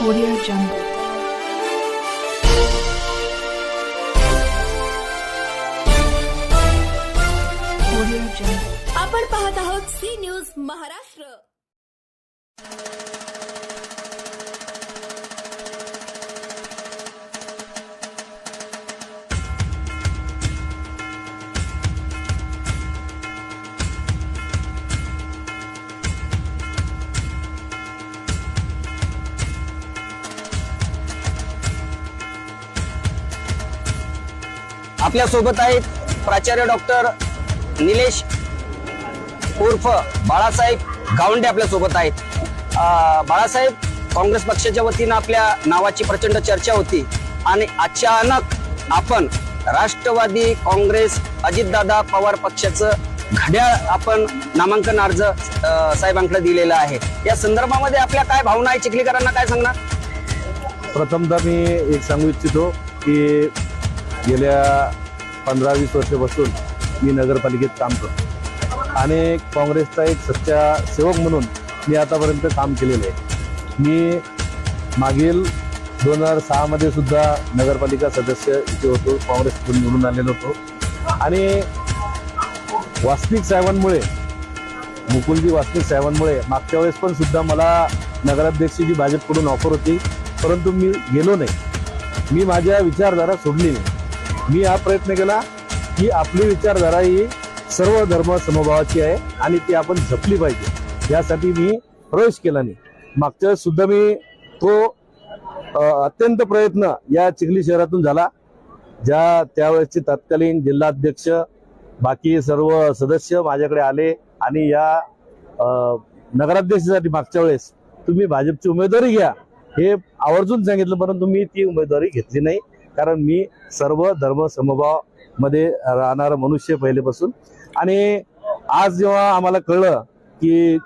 Audio जंगल आपण पाहत आहोत सी न्यूज महाराष्ट्र आपल्यासोबत आहेत प्राचार्य डॉक्टर निलेश उर्फ बाळासाहेब गावंडे आपल्यासोबत आहेत बाळासाहेब काँग्रेस पक्षाच्या वतीनं आपल्या नावाची प्रचंड चर्चा होती आणि अचानक आपण राष्ट्रवादी काँग्रेस अजितदादा पवार पक्षाचं घड्याळ आपण नामांकन अर्ज साहेबांकडे दिलेला आहे. या संदर्भामध्ये आपल्या काय भावना आहे? चिखलीकरांना काय सांगणार? प्रथमतः मी एक सांगू इच्छितो की गेल्या पंधरा वीस वर्षापासून मी नगरपालिकेत काम करतो. आणि काँग्रेसचा एक सच्चा सेवक म्हणून मी आतापर्यंत काम केलेलं आहे. मी मागील दोन हजार सहामध्ये सुद्धा नगरपालिका सदस्य इथे होतो काँग्रेसकडून निवडून आलेलो होतो. आणि वास्तविक साहेबांमुळे मुकुलजी वास्तविक साहेबांमुळे मागच्या वेळेस पण सुद्धा मला नगराध्यक्षाची भाजपकडून ऑफर होती परंतु मी गेलो नाही. मी माझ्या विचारधारा सोडली नाही. मी हा प्रयत्न केला की आपली विचारधारा ही सर्व धर्म समभावाची आहे आणि ती आपण जपली पाहिजे. यासाठी मी प्रवेश केला नाही. मागच्या सुद्धा मी तो अत्यंत प्रयत्न या चिखली शहरातून झाला ज्या त्यावेळेसचे तत्कालीन जिल्हाध्यक्ष बाकी सर्व सदस्य माझ्याकडे आले आणि या नगराध्यक्षासाठी मागच्या वेळेस तुम्ही भाजपची उमेदवारी घ्या हे आवर्जून सांगितलं परंतु मी ती उमेदवारी घेतली नाही. कारण मी सर्व धर्म समभावमध्ये राहणारा मनुष्य पहिलेपासून. आणि आज जेव्हा आम्हाला कळलं की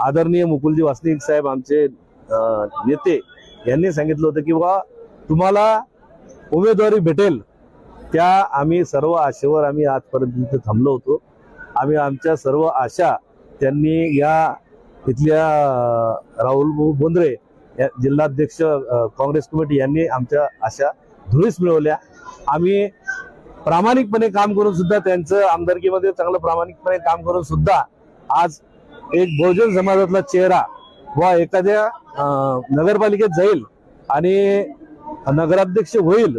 आदरणीय मुकुलजी वासनिक साहेब आमचे नेते यांनी सांगितलं होतं की बा तुम्हाला उमेदवारी भेटेल. त्या आम्ही सर्व आशेवर आम्ही आजपर्यंत इथे थांबलो होतो. आम्ही आमच्या सर्व आशा त्यांनी या इथल्या राहुल बोंद्रे या जिल्हाध्यक्ष काँग्रेस कमिटी यांनी आमच्या आशा धुळीस मिळवल्या. आम्ही प्रामाणिकपणे काम करून सुद्धा त्यांचं आमदारकीमध्ये चांगलं प्रामाणिकपणे काम करून सुद्धा आज एक बहुजन समाजातला चेहरा व एखाद्या नगरपालिकेत जाईल आणि नगराध्यक्ष होईल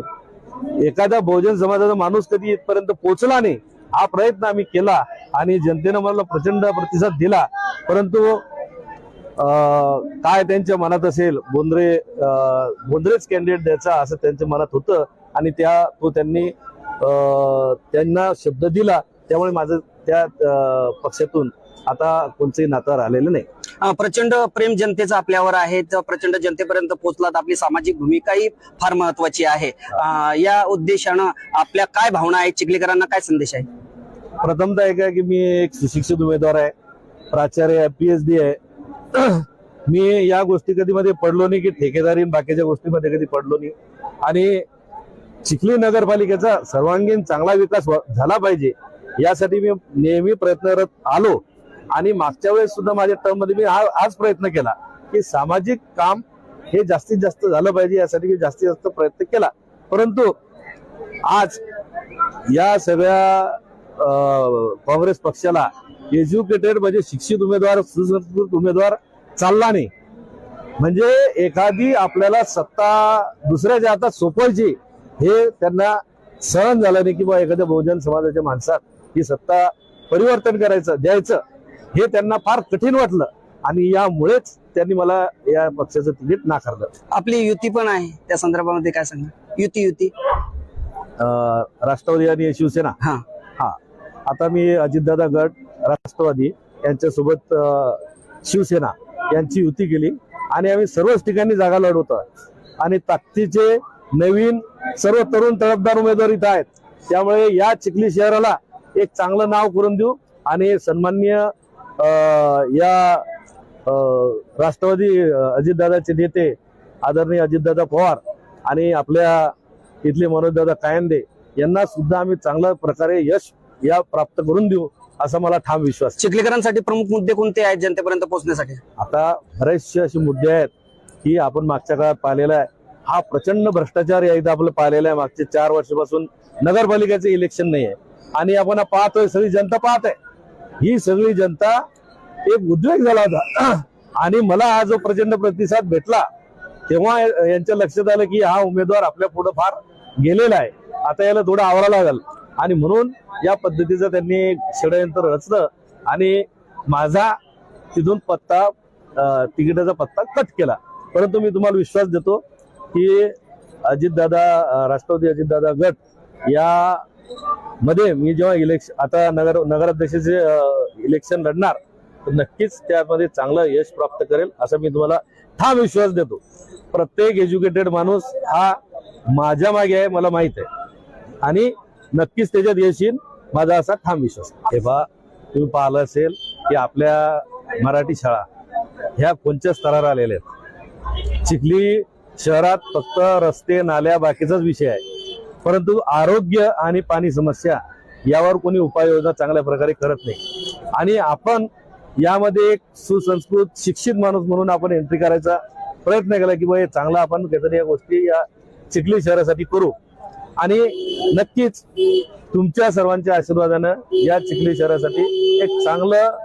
एखादा बहुजन समाजाचा माणूस कधी इथपर्यंत पोहोचला नाही हा प्रयत्न आम्ही केला आणि जनतेनं मला प्रचंड प्रतिसाद दिला. परंतु काय त्यांच्या मनात असेल बोंद्रे बोंद्रेच कॅन्डिडेट द्यायचा असं त्यांच्या मनात होतं आणि त्या तो त्यांनी त्यांना शब्द दिला त्यामुळे माझं त्या पक्षातून आता कोणतंही नातं राहिलेलं नाही. प्रचंड प्रेम जनतेचं आपल्यावर आहे तर प्रचंड जनतेपर्यंत पोहोचलात. आपली सामाजिक भूमिकाही फार महत्वाची आहे. या उद्देशानं आपल्या काय भावना आहेत? चिखलीकरांना काय संदेश आहे? प्रथमतः एक आहे की मी एक सुशिक्षित उमेदवार आहे. प्राचार्य आहे पीएचडी आहे. मी या गोष्टी कधी मध्ये पडलो नाही की ठेकेदारी बाकीच्या गोष्टीमध्ये कधी पडलो नाही. आणि चिखली नगरपालिकेचा सर्वांगीण चांगला विकास झाला पाहिजे यासाठी मी नेहमी प्रयत्नरत आलो. आणि मागच्या वेळेस सुद्धा माझ्या टर्ममध्ये मी आज प्रयत्न केला की सामाजिक काम हे जास्तीत जास्त झालं पाहिजे यासाठी मी जास्तीत जास्त प्रयत्न केला. परंतु आज या सगळ्या काँग्रेस पक्षाला एज्युकेटेड म्हणजे शिक्षित उमेदवार सुसंस्कृत उमेदवार चालला नाही. म्हणजे एखादी आपल्याला सत्ता दुसऱ्याच्या हातात सोपवायची हे त्यांना सहन झालं नाही किंवा एखाद्या बहुजन समाजाच्या माणसात ही सत्ता परिवर्तन करायचं द्यायचं हे त्यांना फार कठीण वाटलं. आणि यामुळेच त्यांनी मला या पक्षाचं तिकीट नाकारलं. आपली युती पण आहे. त्या संदर्भामध्ये काय सांगा युती युती. राष्ट्रवादी आणि शिवसेना. हा. आता मी अजितदादा गट राष्ट्रवादी यांच्यासोबत शिवसेना यांची युती केली. आणि आम्ही सर्वच ठिकाणी जागा लढवतो. आणि ताकदीचे नवीन सर्व तरुण तळपदार उमेदवार इथं आहेत. त्यामुळे या चिखली शहराला एक चांगलं नाव करून देऊ. आणि सन्मान्य या राष्ट्रवादी अजितदादाचे नेते आदरणीय अजितदादा पवार आणि आपल्या इथले मनोजदादा कायंदे यांना सुद्धा आम्ही चांगल्या प्रकारे यश या प्राप्त करून देऊ असा मला ठाम विश्वास आहे. चिखलीकरांसाठी प्रमुख मुद्दे कोणते आहेत जनतेपर्यंत पोहोचण्यासाठी? आता बरेचसे असे मुद्दे आहेत की आपण मागच्या काळात पाहिलेला आहे. हा प्रचंड भ्रष्टाचार या इथं आपलं पाहिलेला आहे. मागचे चार वर्षापासून नगरपालिकेचं इलेक्शन नाही आहे. आणि आपण पाहतोय सगळी जनता पाहत आहे. ही सगळी जनता एक उद्वेग झाला होता. आणि मला हा जो प्रचंड प्रतिसाद भेटला तेव्हा यांच्या लक्षात आलं की हा उमेदवार आपल्या पुढे फार गेलेला आहे. आता याला थोडं आवरा लागल. आणि म्हणून या पद्धतीचं त्यांनी षडयंत्र रचलं आणि माझा तिथून पत्ता तिकिटाचा पत्ता कट केला. परंतु मी तुम्हाला विश्वास देतो की अजितदादा राष्ट्रवादी अजितदादा गट या मध्ये मी जेव्हा इलेक्शन आता नगर नगराध्यक्षाचे इलेक्शन लढणार तर नक्कीच त्यामध्ये चांगलं यश प्राप्त करेल असा मी तुम्हाला ठाम विश्वास देतो. प्रत्येक एज्युकेटेड माणूस हा माझ्या मागे आहे मला माहीत आहे. आणि नक्कीच त्याच्यात येशील. माझा असा ठाम विश्वास. हे बा तुम्ही पाहिलं असेल की आपल्या मराठी शाळा ह्या कोणत्या स्तरावर आलेल्या आहेत? चिखली शहरात फक्त रस्ते नाल्या बाकीचाच विषय आहे. परंतु आरोग्य आणि पाणी समस्या यावर कोणी उपाययोजना चांगल्या प्रकारे करत नाही. आणि आपण यामध्ये एक सुसंस्कृत शिक्षित माणूस म्हणून आपण एंट्री करायचा प्रयत्न केला की बाबा हे चांगला आपण काहीतरी या गोष्टी या चिखली शहरासाठी करू. आणि नक्कीच तुमच्या सर्वांच्या आशीर्वादानं या चिखली शहरासाठी एक चांगलं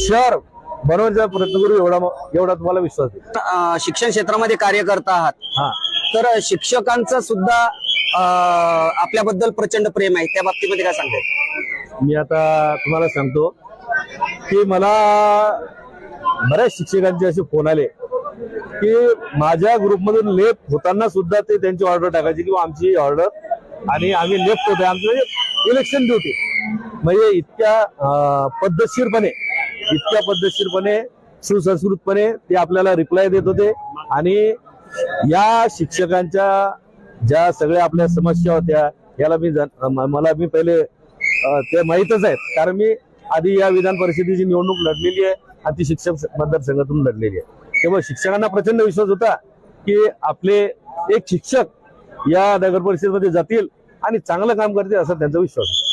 शहर बनवण्याचा प्रयत्न करू एवढा एवढा तुम्हाला विश्वास शिक्षण क्षेत्रामध्ये कार्य करता आहात. हा. तर शिक्षकांचं सुद्धा आपल्याबद्दल प्रचंड प्रेम आहे. त्या बाबतीमध्ये काय सांगताय मी आता तुम्हाला सांगतो की मला बऱ्याच शिक्षकांचे असे फोन आले की माझ्या ग्रुपमधून लेफ्ट होताना सुद्धा ते त्यांची ऑर्डर टाकायची किंवा आमची ऑर्डर आणि आम्ही लेफ्ट होतोय आमचं इलेक्शन ड्युटी म्हणजे इतक्या पद्धतशीरपणे इतक्या पद्धतशीरपणे सुसंस्कृतपणे ते आपल्याला रिप्लाय देत होते. आणि या शिक्षकांच्या ज्या सगळ्या आपल्या समस्या होत्या याला मी जाण- मला मी पहिले ते माहीतच आहेत. कारण मी आधी या विधान परिषदेची निवडणूक लढलेली आहे आणि ती शिक्षक मतदारसंघातून लढलेली आहे. तेव्हा शिक्षकांना प्रचंड विश्वास होता की आपले एक शिक्षक या नगर परिषदेमध्ये जातील आणि चांगलं काम करतील असा त्यांचा विश्वास